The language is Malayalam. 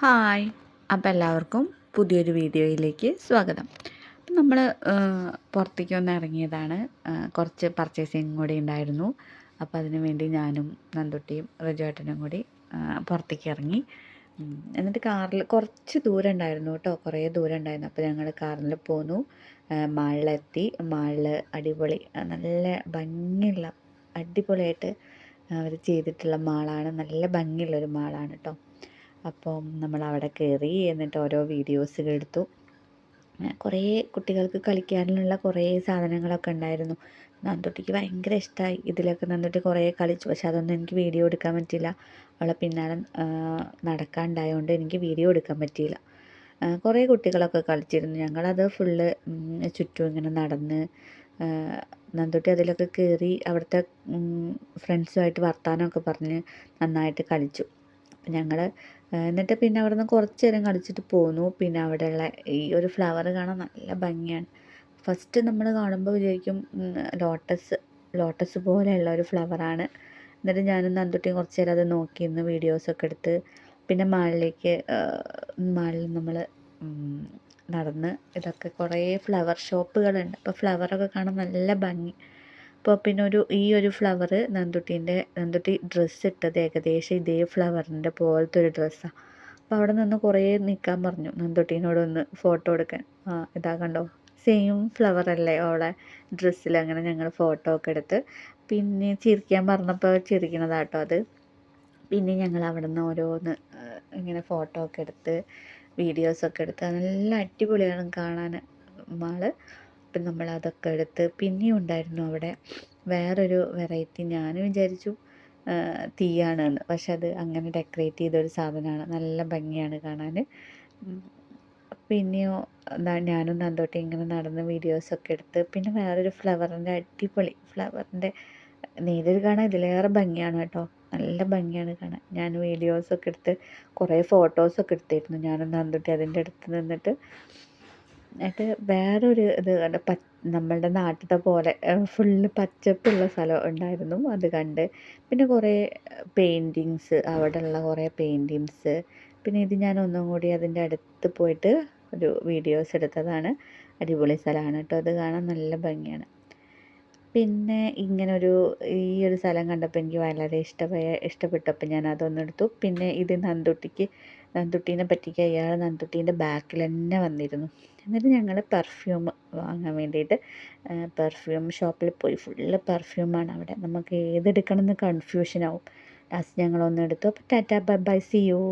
ഹായ്. അപ്പോൾ എല്ലാവർക്കും പുതിയൊരു വീഡിയോയിലേക്ക് സ്വാഗതം. അപ്പം നമ്മൾ പുറത്തേക്ക് ഒന്ന് ഇറങ്ങിയതാണ്. കുറച്ച് പർച്ചേസിങ് കൂടി ഉണ്ടായിരുന്നു. അപ്പോൾ അതിന് വേണ്ടി ഞാനും നന്ദുട്ടിയും റിജുവേട്ടനും കൂടി പുറത്തേക്ക് ഇറങ്ങി. എന്നിട്ട് കാറിൽ കുറച്ച് ദൂരം ഉണ്ടായിരുന്നു കേട്ടോ. കുറേ ദൂരം ഉണ്ടായിരുന്നു. അപ്പോൾ ഞങ്ങൾ കാറിൽ പോന്നു. മാളിലെത്തി. മാളിൽ അടിപൊളി നല്ല ഭംഗിയുള്ള അടിപൊളിയായിട്ട് അവർ ചെയ്തിട്ടുള്ള മാളാണ്. നല്ല ഭംഗിയുള്ളൊരു മാളാണ് കേട്ടോ. അപ്പം നമ്മൾ അവിടെ കയറി എന്നിട്ട് ഓരോ വീഡിയോസുകൾ എടുത്തു. കുറേ കുട്ടികൾക്ക് കളിക്കാനുള്ള കുറേ സാധനങ്ങളൊക്കെ ഉണ്ടായിരുന്നു. നന്ദുട്ടിക്ക് ഭയങ്കര ഇഷ്ടമായി ഇതിലൊക്കെ നന്ദുട്ടി കുറേ കളിച്ചു. പക്ഷെ അതൊന്നും എനിക്ക് വീഡിയോ എടുക്കാൻ പറ്റിയില്ല. അവളെ പിന്നാലെ നടക്കാണ്ടായതുകൊണ്ട് എനിക്ക് വീഡിയോ എടുക്കാൻ പറ്റിയില്ല. കുറേ കുട്ടികളൊക്കെ കളിച്ചിരുന്നു. ഞങ്ങളത് ഫുള്ള് ചുറ്റും ഇങ്ങനെ നടന്ന് നന്ദുട്ടി അതിലൊക്കെ കയറി അവിടുത്തെ ഫ്രണ്ട്സുമായിട്ട് വർത്തമാനമൊക്കെ പറഞ്ഞ് നന്നായിട്ട് കളിച്ചു. ഞങ്ങൾ എന്നിട്ട് പിന്നെ അവിടെ നിന്ന് കുറച്ച് നേരം കളിച്ചിട്ട് പോന്നു. പിന്നെ അവിടെയുള്ള ഈ ഒരു ഫ്ലവർ കാണാൻ നല്ല ഭംഗിയാണ്. ഫസ്റ്റ് നമ്മൾ കാണുമ്പോൾ വിചാരിക്കും ലോട്ടസ് ലോട്ടസ് പോലെയുള്ള ഒരു ഫ്ലവറാണ് എന്നിട്ട് ഞാനും നന്ദുട്ടിയും കുറച്ച് നേരം അത് നോക്കിയിരുന്നു വീഡിയോസൊക്കെ എടുത്ത് പിന്നെ മാളിലേക്ക് മാളിൽ നമ്മൾ നടന്ന് ഇതൊക്കെ കുറേ ഫ്ലവർ ഷോപ്പുകളുണ്ട് അപ്പോൾ ഫ്ലവറൊക്കെ കാണാൻ നല്ല ഭംഗി. അപ്പോൾ പിന്നെ ഒരു ഈ ഒരു ഫ്ലവർ നന്ദുട്ടീന്റെ നന്ദുട്ടി ഡ്രസ്സ് ഇട്ടത് ഏകദേശം ഇതേ ഫ്ലവറിന്റെ പോലത്തെ ഒരു ഡ്രസ്സാണ് അപ്പോൾ അവിടെ നിന്ന് കുറേ നിൽക്കാൻ പറഞ്ഞു നന്ദുട്ടീനോട് ഒന്ന് ഫോട്ടോ എടുക്കാൻ. ആ ഇതാ കണ്ടോ? സെയിം ഫ്ലവർ അല്ലേ അവളെ ഡ്രസ്സിൽ അങ്ങനെ ഞങ്ങൾ ഫോട്ടോ ഒക്കെ എടുത്ത്. പിന്നെ ചിരിക്കാൻ പറഞ്ഞപ്പോൾ ചിരിക്കണതാട്ടോ അത്. പിന്നെ ഞങ്ങൾ അവിടെ നിന്ന് ഓരോന്ന് ഇങ്ങനെ ഫോട്ടോ ഒക്കെ എടുത്ത് വീഡിയോസൊക്കെ എടുത്ത് നല്ല അടിപൊളിയാണ് കാണാൻ മാൾ അപ്പം നമ്മൾ അതൊക്കെ എടുത്ത് പിന്നെയും ഉണ്ടായിരുന്നു അവിടെ. വേറൊരു വെറൈറ്റി ഞാൻ വിചാരിച്ചു തീയാണെന്ന്. പക്ഷെ അത് അങ്ങനെ ഡെക്കറേറ്റ് ചെയ്തൊരു സാധനമാണ്. നല്ല ഭംഗിയാണ് കാണാൻ. പിന്നെയോ ഞാനും നന്തോട്ടി ഇങ്ങനെ നടന്ന് വീഡിയോസൊക്കെ എടുത്ത് പിന്നെ വേറൊരു ഫ്ലവറിന്റെ അടിപൊളി ഫ്ലവറിന്റെ നേരിൽ കാണാൻ ഇതിലേറെ ഭംഗിയാണ് കേട്ടോ. നല്ല ഭംഗിയാണ് കാണാൻ. ഞാൻ വീഡിയോസൊക്കെ എടുത്ത് കുറേ ഫോട്ടോസൊക്കെ എടുത്തിരുന്നു. ഞാനും നന്ദുട്ടി അതിന്റെ അടുത്ത് നിന്നിട്ട്. എന്നിട്ട് വേറൊരു ഇത് കണ്ട് പ നമ്മളുടെ നാട്ടിലത്തെ പോലെ ഫുള്ള് പച്ചപ്പുള്ള സ്ഥലം ഉണ്ടായിരുന്നു. അത് കണ്ട് പിന്നെ കുറേ പെയിന്റിങ്സ് അവിടെയുള്ള കുറേ പെയിന്റിങ്സ് പിന്നെ ഇത് ഞാൻ ഒന്നും കൂടി അതിന്റെ അടുത്ത് പോയിട്ട് ഒരു വീഡിയോസ് എടുത്തതാണ്. അടിപൊളി സ്ഥലമാണ് കേട്ടോ. അത് കാണാൻ നല്ല ഭംഗിയാണ്. പിന്നെ ഇങ്ങനൊരു ഈ ഒരു സ്ഥലം കണ്ടപ്പോൾ എനിക്ക് വളരെ ഇഷ്ടമായ ഇഷ്ടപ്പെട്ടപ്പോൾ ഞാൻ അതൊന്നെടുത്തു പിന്നെ ഇത് നന്തുട്ടിക്ക് നന്തുട്ടീനെ പറ്റിക്ക് അയാൾ നന്തുട്ടീന്റെ ബാക്കിൽ തന്നെ വന്നിരുന്നു. എന്നിട്ട് ഞങ്ങൾ പെർഫ്യൂം വാങ്ങാൻ വേണ്ടിയിട്ട് പെർഫ്യൂം ഷോപ്പിൽ പോയി. ഫുള്ള് പെർഫ്യൂമാണ് അവിടെ. നമുക്ക് ഏതെടുക്കണം എന്ന് കൺഫ്യൂഷൻ ആവും ലാസ്റ്റ് ഞങ്ങളൊന്നെടുത്തു അപ്പോൾ tata bye bye see you